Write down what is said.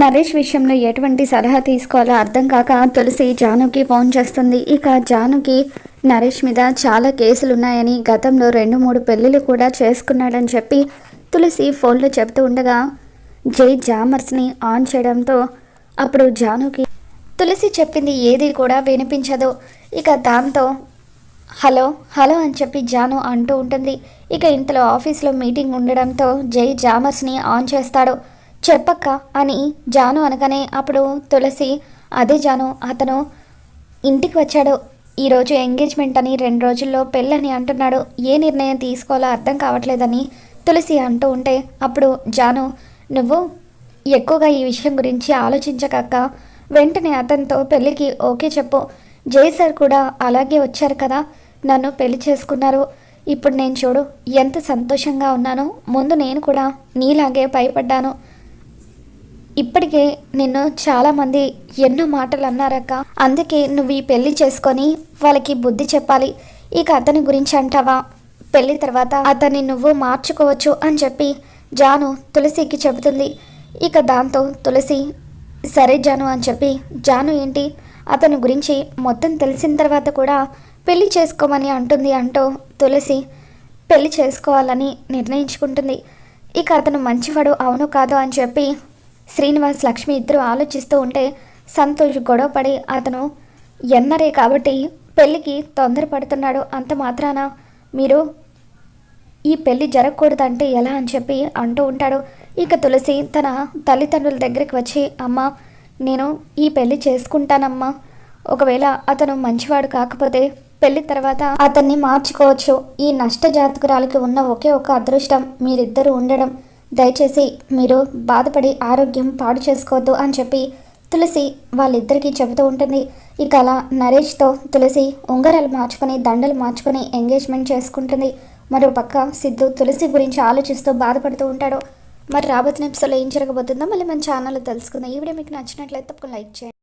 నరేష్ విషయంలో ఎటువంటి సలహా తీసుకోవాలో అర్థం కాక తులసి జానుకి ఫోన్ చేస్తుంది. ఇక జానుకి నరేష్ మీద చాలా కేసులు ఉన్నాయని గతంలో రెండు మూడు పెళ్ళిళ్ళు కూడా చేసుకున్నాడని చెప్పి తులసి ఫోన్లో చెబుతూ ఉండగా జై జామర్స్ని ఆన్ చేయడంతో అప్పుడు జానుకి తులసి చెప్పింది ఏది కూడా వినిపించదు. ఇక దాంతో హలో హలో అని చెప్పి జాను అంటూ ఉంటుంది. ఇక ఇంతలో ఆఫీస్లో మీటింగ్ ఉండడంతో జై జామర్స్ని ఆన్ చేస్తాడు. చెప్పక్క అని జాను అనగానే అప్పుడు తులసి అదే జాను అతను ఇంటికి వచ్చాడు. ఈరోజు ఎంగేజ్మెంట్ అని రెండు రోజుల్లో పెళ్ళని అంటున్నాడు. ఏ నిర్ణయం తీసుకోవాలో అర్థం కావట్లేదని తులసి అంటూ ఉంటే అప్పుడు జాను నువ్వు ఎక్కువగా ఈ విషయం గురించి ఆలోచించకక్క. వెంటనే అతనితో పెళ్ళికి ఓకే చెప్పు. జై సార్ కూడా అలాగే వచ్చారు కదా. నన్ను పెళ్ళి చేసుకున్నారు. ఇప్పుడు నేను చూడు ఎంత సంతోషంగా ఉన్నానో. ముందు నేను కూడా నీలాగే భయపడ్డాను. ఇప్పటికే నిన్ను చాలామంది ఎన్నో మాటలు అన్నారక్క. అందుకే నువ్వు ఈ పెళ్ళి చేసుకొని వాళ్ళకి బుద్ధి చెప్పాలి. ఇక అతని గురించి అంటావా? పెళ్ళి తర్వాత అతన్ని నువ్వు మార్చుకోవచ్చు అని చెప్పి జాను తులసికి చెబుతుంది. ఇక దాంతో తులసి సరే జాను అని చెప్పి జాను ఏంటి? అతని గురించి మొత్తం తెలిసిన తర్వాత కూడా పెళ్ళి చేసుకోమని అంటుంది అంటూ తులసి పెళ్ళి చేసుకోవాలని నిర్ణయించుకుంటుంది. ఇక అతను మంచివాడు అవును కాదు అని చెప్పి శ్రీనివాస్ లక్ష్మి ఇద్దరు ఆలోచిస్తూ ఉంటే సంతోష్ గొడవపడి అతను ఎన్నరే కాబట్టి పెళ్ళికి తొందరపడుతున్నాడు. అంత మాత్రాన మీరు ఈ పెళ్ళి జరగకూడదంటే ఎలా అని చెప్పి అంటూ ఉంటాడు. ఇక తులసి తన తల్లిదండ్రుల దగ్గరికి వచ్చి అమ్మ నేను ఈ పెళ్ళి చేసుకుంటానమ్మా. ఒకవేళ అతను మంచివాడు కాకపోతే పెళ్ళి తర్వాత అతన్ని మార్చుకోవచ్చు. ఈ నష్ట జాతకురాలకి ఉన్న ఒకే ఒక అదృష్టం మీరిద్దరూ ఉండడం. దయచేసి మీరు బాధపడి ఆరోగ్యం పాడు చేసుకోవద్దు అని చెప్పి తులసి వాళ్ళిద్దరికీ చెబుతూ ఉంటుంది. ఇక అలా నరేష్తో తులసి ఉంగరాలు మార్చుకొని దండలు మార్చుకొని ఎంగేజ్మెంట్ చేసుకుంటుంది. మరో పక్క సిద్ధు తులసి గురించి ఆలోచిస్తూ బాధపడుతూ ఉంటాడు. మరి రాబోతున్న ఎపిసోడ్లో ఏం జరగబోతుందో మళ్ళీ మన ఛానల్లో తెలుసుకుందాం. ఈ వీడియో మీకు నచ్చినట్లయితే తప్పకుండా లైక్ చేయండి.